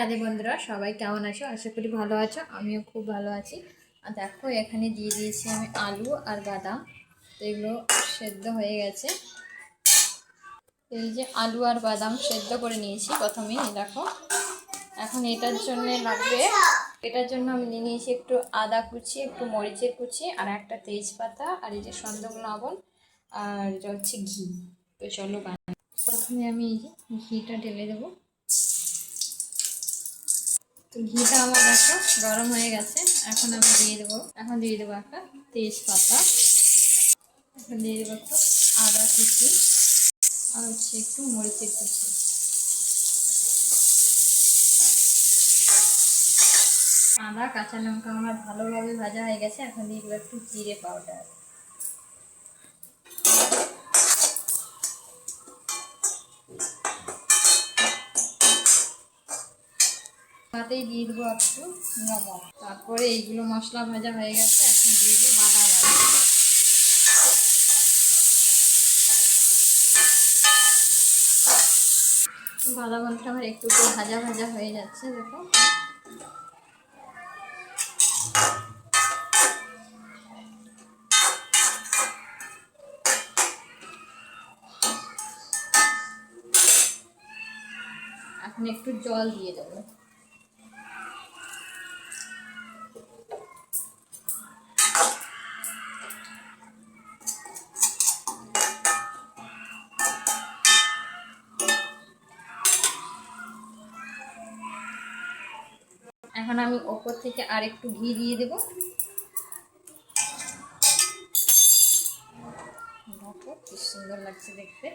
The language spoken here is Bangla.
রাধে বন্ধুরা, সবাই কেমন আছো? আশা করি ভালো আছো, আমিও খুব ভালো আছি। আর দেখো, এখানে দিয়ে দিয়েছি আমি আলু আর বাদাম। তো এগুলো সেদ্ধ হয়ে গেছে। এই যে আলু আর বাদাম সেদ্ধ করে নিয়েছি প্রথমেই এই দেখো। এখন এটার জন্য লাগবে, এটার জন্য আমি নিয়ে নিয়েছি একটু আদা কুচি, একটু মরিচের কুচি, আর একটা তেজপাতা, আর এই যে সন্দক লবণ, আর হচ্ছে ঘি। তো চলো বানাই। প্রথমে আমি এই ঘিটা ঢেলে দেবো। তো ঘিটা আমার দেখো গরম হয়ে গেছে। এখন আমি দিয়ে দেবো, এখন দিয়ে দেবো একটা তেজপাতা। এখন দিয়ে দেবো একটু আদা কুচি আর হচ্ছে একটু মরিচের কুচি। আদা, কাঁচা লঙ্কা আমার ভালোভাবে ভাজা হয়ে গেছে, এখন দিয়ে দেবো একটু জিরে পাউডার। তাতেই দিয়ে দেবো একটু নমক তারপরে এইগুলো মশলা ভাজা হয়ে গেছে, এখন দিয়ে দেবো বাদাম আর বাদামটা আমার একটু একটু ভাজা ভাজা হয়ে যাচ্ছে, দেখো। এখন একটু জল দিয়ে দেবো। এখন আমি ওপর থেকে আর একটু ঘি দিয়ে দেব। কি সুন্দর লাগছে দেখতে।